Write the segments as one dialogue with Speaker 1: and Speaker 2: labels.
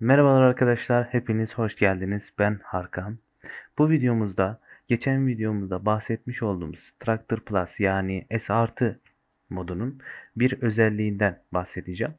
Speaker 1: Merhabalar arkadaşlar, hepiniz hoş geldiniz. Ben Harkan. Bu videomuzda, geçen videomuzda bahsetmiş olduğumuz Structure Plus yani S artı modunun bir özelliğinden bahsedeceğim.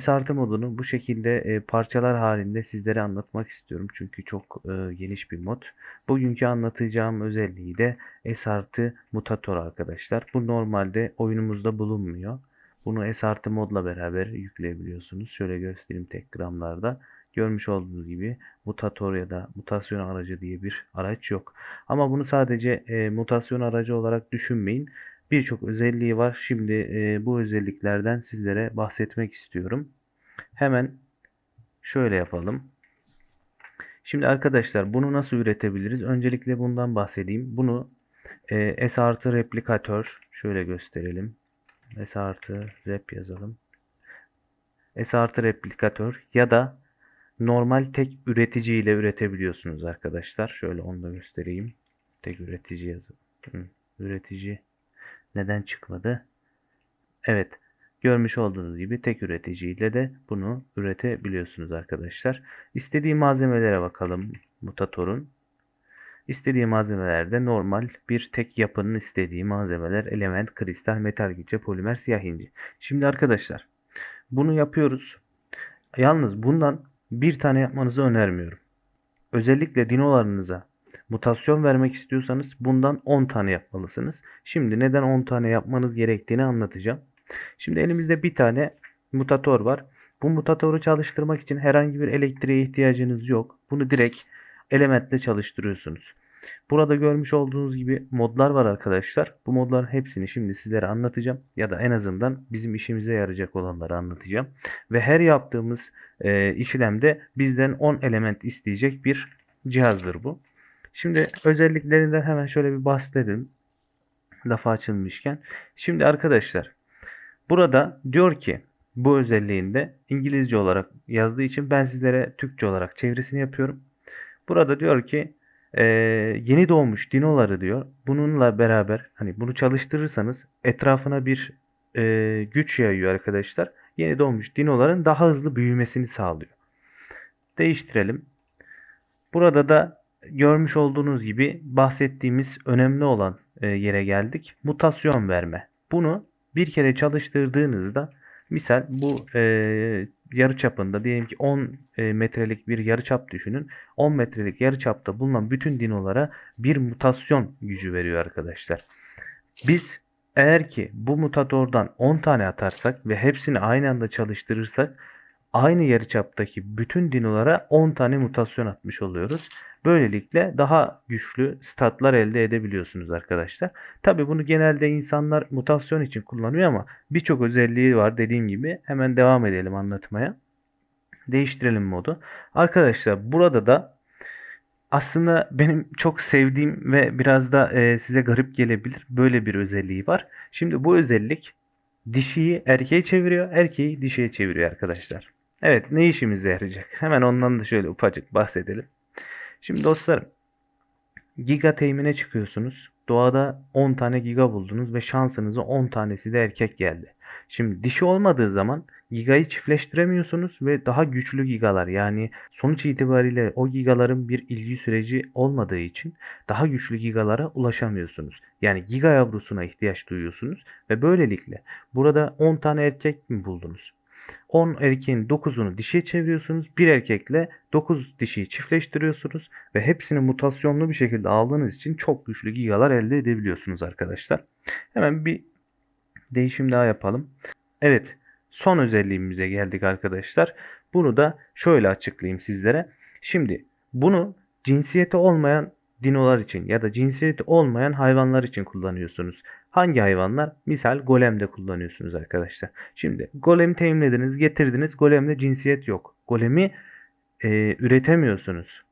Speaker 1: S artı modunu bu şekilde e, parçalar halinde sizlere anlatmak istiyorum. Çünkü çok e, geniş bir mod. Bugünkü anlatacağım özelliği de S artı mutator arkadaşlar. Bu normalde oyunumuzda bulunmuyor. Bunu S artı modla beraber yükleyebiliyorsunuz. Şöyle göstereyim tek gramlarda. Görmüş olduğunuz gibi mutator ya da mutasyon aracı diye bir araç yok. Ama bunu sadece e, mutasyon aracı olarak düşünmeyin. Birçok özelliği var. Şimdi e, bu özelliklerden sizlere bahsetmek istiyorum. Hemen şöyle yapalım. Şimdi arkadaşlar bunu nasıl üretebiliriz? Öncelikle bundan bahsedeyim. Bunu e, S artı replikatör şöyle gösterelim. S artı rep yazalım. S artı replikatör ya da normal tek üretici ile üretebiliyorsunuz arkadaşlar. Şöyle onu da göstereyim. Tek üretici yazalım. Üretici neden çıkmadı? Evet. Görmüş olduğunuz gibi tek üretici ile de bunu üretebiliyorsunuz arkadaşlar. İstediği malzemelere bakalım mutatorun. İstediği malzemelerde normal bir tek yapının istediği malzemeler element, kristal, metal güce, polimer, siyah inci. Şimdi arkadaşlar bunu yapıyoruz. Yalnız bundan bir tane yapmanızı önermiyorum. Özellikle dinolarınıza mutasyon vermek istiyorsanız bundan 10 tane yapmalısınız. Şimdi neden 10 tane yapmanız gerektiğini anlatacağım. Şimdi elimizde bir tane mutator var. Bu mutatoru çalıştırmak için herhangi bir elektriğe ihtiyacınız yok. Bunu direkt elementle çalıştırıyorsunuz. Burada görmüş olduğunuz gibi modlar var arkadaşlar. Bu modların hepsini şimdi sizlere anlatacağım. Ya da en azından bizim işimize yarayacak olanları anlatacağım. Ve her yaptığımız e, işlemde bizden 10 element isteyecek bir cihazdır bu. Şimdi özelliklerinden hemen şöyle bir bahsedelim. Lafa açılmışken. Şimdi arkadaşlar burada diyor ki bu özelliğinde İngilizce olarak yazdığı için ben sizlere Türkçe olarak çevirisini yapıyorum. Burada diyor ki e, yeni doğmuş dinoları diyor. Bununla beraber hani bunu çalıştırırsanız etrafına bir e, güç yayıyor arkadaşlar. Yeni doğmuş dinoların daha hızlı büyümesini sağlıyor. Değiştirelim. Burada da görmüş olduğunuz gibi bahsettiğimiz önemli olan e, yere geldik. Mutasyon verme. Bunu bir kere çalıştırdığınızda misal bu e, yarı çapında diyelim ki 10 e, metrelik bir yarı çap düşünün. 10 metrelik yarı çapta bulunan bütün dinolara bir mutasyon gücü veriyor arkadaşlar. Biz eğer ki bu mutatordan 10 tane atarsak ve hepsini aynı anda çalıştırırsak aynı yarıçaptaki bütün dinolara 10 tane mutasyon atmış oluyoruz. Böylelikle daha güçlü statlar elde edebiliyorsunuz arkadaşlar. Tabi bunu genelde insanlar mutasyon için kullanıyor ama birçok özelliği var dediğim gibi. Hemen devam edelim anlatmaya. Değiştirelim modu. Arkadaşlar burada da aslında benim çok sevdiğim ve biraz da e, size garip gelebilir. Böyle bir özelliği var. Şimdi bu özellik dişiyi erkeğe çeviriyor, erkeği dişiye çeviriyor arkadaşlar. Evet, ne işimize yarayacak? Hemen ondan da şöyle ufacık bahsedelim. Şimdi dostlarım, giga teğmine çıkıyorsunuz. Doğada 10 tane giga buldunuz ve şansınıza 10 tanesi de erkek geldi. Şimdi dişi olmadığı zaman gigayı çiftleştiremiyorsunuz ve daha güçlü gigalar yani sonuç itibariyle o gigaların bir ilgi süreci olmadığı için daha güçlü gigalara ulaşamıyorsunuz. Yani giga yavrusuna ihtiyaç duyuyorsunuz ve böylelikle burada 10 tane erkek mi buldunuz? 10 erkeğin 9'unu dişiye çeviriyorsunuz. Bir erkekle 9 dişiyi çiftleştiriyorsunuz ve hepsini mutasyonlu bir şekilde aldığınız için çok güçlü gigalar elde edebiliyorsunuz arkadaşlar. Hemen bir değişim daha yapalım. Evet, son özelliğimize geldik arkadaşlar. Bunu da şöyle açıklayayım sizlere. Şimdi bunu cinsiyeti olmayan dinolar için ya da cinsiyeti olmayan hayvanlar için kullanıyorsunuz. Hangi hayvanlar? Misal golemde kullanıyorsunuz arkadaşlar. Şimdi golemi teminlediniz, getirdiniz. Golemde cinsiyet yok. Golemi e, üretemiyorsunuz.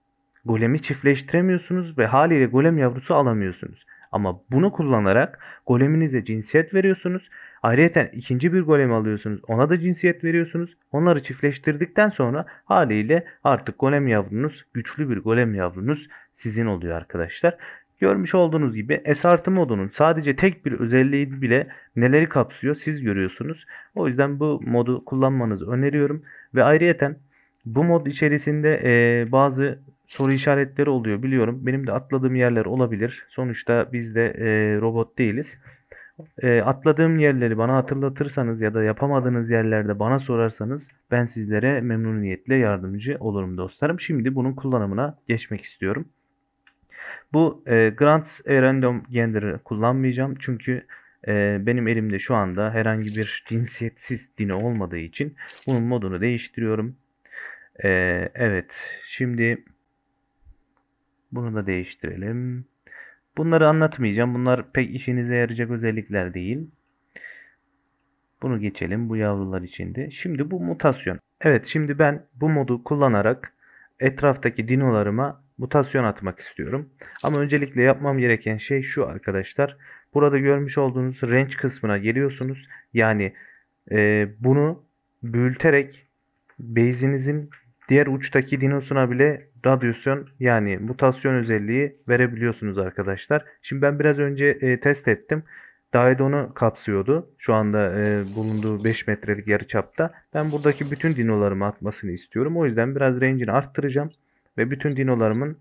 Speaker 1: Golemi çiftleştiremiyorsunuz ve haliyle golem yavrusu alamıyorsunuz. Ama bunu kullanarak goleminize cinsiyet veriyorsunuz. Ayrıca ikinci bir golem alıyorsunuz. Ona da cinsiyet veriyorsunuz. Onları çiftleştirdikten sonra haliyle artık golem yavrunuz, güçlü bir golem yavrunuz sizin oluyor arkadaşlar. Görmüş olduğunuz gibi S modunun sadece tek bir özelliği bile neleri kapsıyor siz görüyorsunuz. O yüzden bu modu kullanmanızı öneriyorum. Ve ayrıyeten Bu mod içerisinde e, bazı soru işaretleri oluyor biliyorum. Benim de atladığım yerler olabilir. Sonuçta biz de e, robot değiliz. E, atladığım yerleri bana hatırlatırsanız ya da yapamadığınız yerlerde bana sorarsanız ben sizlere memnuniyetle yardımcı olurum dostlarım. Şimdi bunun kullanımına geçmek istiyorum. Bu e, Grants a Random Gender'ı kullanmayacağım. Çünkü e, benim elimde şu anda herhangi bir cinsiyetsiz dini olmadığı için bunun modunu değiştiriyorum. E, evet. Şimdi bunu da değiştirelim. Bunları anlatmayacağım. Bunlar pek işinize yarayacak özellikler değil. Bunu geçelim bu yavrular içinde. Şimdi bu mutasyon. Evet şimdi ben bu modu kullanarak etraftaki dinolarıma mutasyon atmak istiyorum. Ama öncelikle yapmam gereken şey şu arkadaşlar. Burada görmüş olduğunuz range kısmına geliyorsunuz. Yani e, bunu büyüterek base'inizin diğer uçtaki dinosuna bile radyasyon yani mutasyon özelliği verebiliyorsunuz arkadaşlar. Şimdi ben biraz önce e, test ettim. Daedon'u kapsıyordu. Şu anda e, bulunduğu 5 metrelik yarıçapta. Ben buradaki bütün dinolarımı atmasını istiyorum. O yüzden biraz range'ini arttıracağım. Ve bütün dinolarımın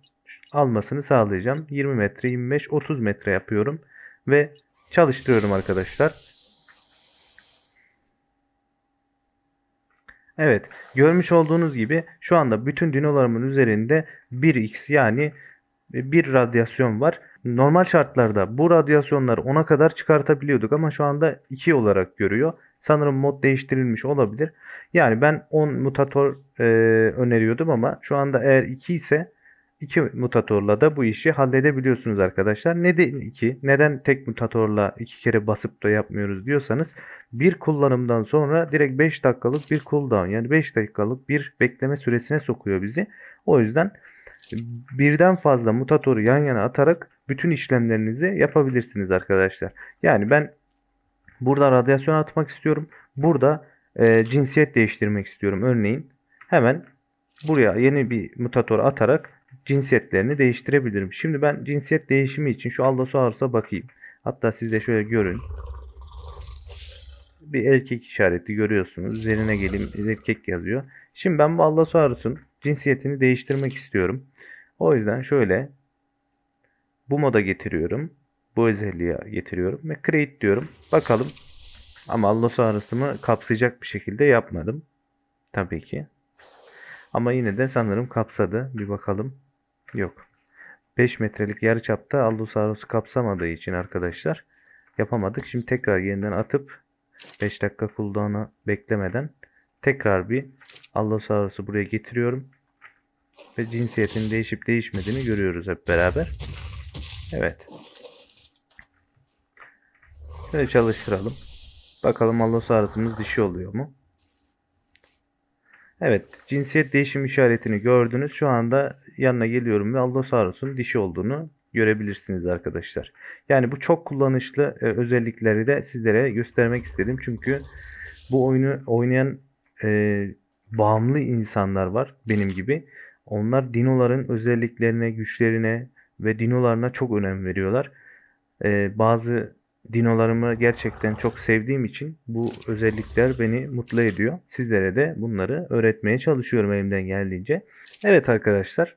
Speaker 1: almasını sağlayacağım. 20 metre, 25, 30 metre yapıyorum. Ve çalıştırıyorum arkadaşlar. Evet, görmüş olduğunuz gibi şu anda bütün dinolarımın üzerinde 1x yani bir radyasyon var. Normal şartlarda bu radyasyonları 10'a kadar çıkartabiliyorduk ama şu anda 2 olarak görüyor. Sanırım mod değiştirilmiş olabilir. Yani ben 10 mutator e, öneriyordum ama şu anda eğer 2 ise 2 mutatorla da bu işi halledebiliyorsunuz arkadaşlar. Neden 2? Neden tek mutatorla 2 kere basıp da yapmıyoruz diyorsanız bir kullanımdan sonra direkt 5 dakikalık bir cooldown yani 5 dakikalık bir bekleme süresine sokuyor bizi. O yüzden birden fazla mutatoru yan yana atarak bütün işlemlerinizi yapabilirsiniz arkadaşlar. Yani ben burada radyasyon atmak istiyorum. Burada e, cinsiyet değiştirmek istiyorum. Örneğin hemen buraya yeni bir mutator atarak cinsiyetlerini değiştirebilirim. Şimdi ben cinsiyet değişimi için şu Allosaurus'a bakayım. Hatta siz de şöyle görün. Bir erkek işareti görüyorsunuz. Üzerine gelin erkek yazıyor. Şimdi ben bu Allosaurus'un cinsiyetini değiştirmek istiyorum. O yüzden şöyle bu moda getiriyorum. Bu özelliği getiriyorum ve create diyorum. Bakalım. Ama Allosaurus'umu kapsayacak bir şekilde yapmadım. Tabii ki. Ama yine de sanırım kapsadı. Bir bakalım. Yok. 5 metrelik yarıçapta Allosaurus'u kapsamadığı için arkadaşlar yapamadık. Şimdi tekrar yeniden atıp 5 dakika cooldown'u beklemeden tekrar bir Allosaurus'u buraya getiriyorum. Ve cinsiyetin değişip değişmediğini görüyoruz hep beraber. Evet. Şöyle çalıştıralım. Bakalım Allosaurus'umuz dişi oluyor mu? Evet. Cinsiyet değişim işaretini gördünüz. Şu anda yanına geliyorum ve Allosaurus'un dişi olduğunu görebilirsiniz arkadaşlar. Yani bu çok kullanışlı e, özellikleri de sizlere göstermek istedim. Çünkü bu oyunu oynayan e, bağımlı insanlar var benim gibi. Onlar dinoların özelliklerine, güçlerine ve dinolarına çok önem veriyorlar. E, bazı dinolarımı gerçekten çok sevdiğim için bu özellikler beni mutlu ediyor. Sizlere de bunları öğretmeye çalışıyorum elimden geldiğince. Evet arkadaşlar.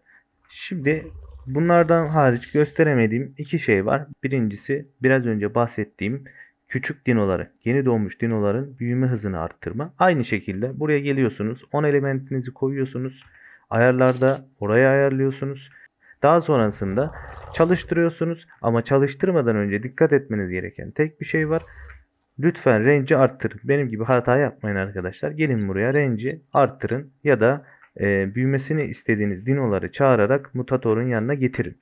Speaker 1: Şimdi bunlardan hariç gösteremediğim iki şey var. Birincisi biraz önce bahsettiğim küçük dinoları, yeni doğmuş dinoların büyüme hızını arttırma. Aynı şekilde buraya geliyorsunuz. 10 elementinizi koyuyorsunuz. Ayarlarda oraya ayarlıyorsunuz. Daha sonrasında çalıştırıyorsunuz ama çalıştırmadan önce dikkat etmeniz gereken tek bir şey var. Lütfen range'i arttırın. Benim gibi hata yapmayın arkadaşlar. Gelin buraya range'i arttırın ya da e, büyümesini istediğiniz dinoları çağırarak mutatorun yanına getirin.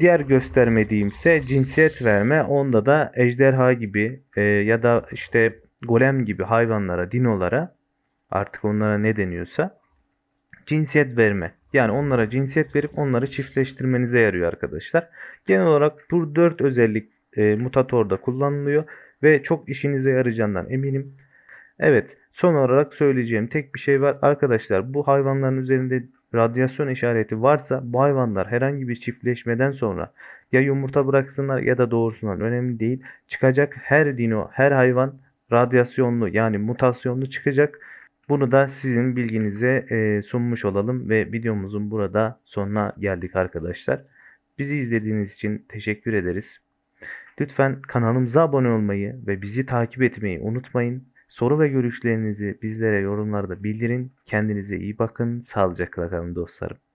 Speaker 1: Diğer göstermediğim ise cinsiyet verme. Onda da ejderha gibi e, ya da işte golem gibi hayvanlara, dinolara artık onlara ne deniyorsa cinsiyet verme. Yani onlara cinsiyet verip onları çiftleştirmenize yarıyor arkadaşlar. Genel olarak bu 4 özellik e, mutatorda kullanılıyor ve çok işinize yarayacağından eminim. Evet son olarak söyleyeceğim tek bir şey var. Arkadaşlar bu hayvanların üzerinde radyasyon işareti varsa bu hayvanlar herhangi bir çiftleşmeden sonra ya yumurta bıraksınlar ya da doğursunlar önemli değil. Çıkacak her dino her hayvan radyasyonlu yani mutasyonlu çıkacak Bunu da sizin bilginize e, sunmuş olalım ve videomuzun burada sonuna geldik arkadaşlar. Bizi izlediğiniz için teşekkür ederiz. Lütfen kanalımıza abone olmayı ve bizi takip etmeyi unutmayın. Soru ve görüşlerinizi bizlere yorumlarda bildirin. Kendinize iyi bakın. Sağlıcakla kalın dostlarım.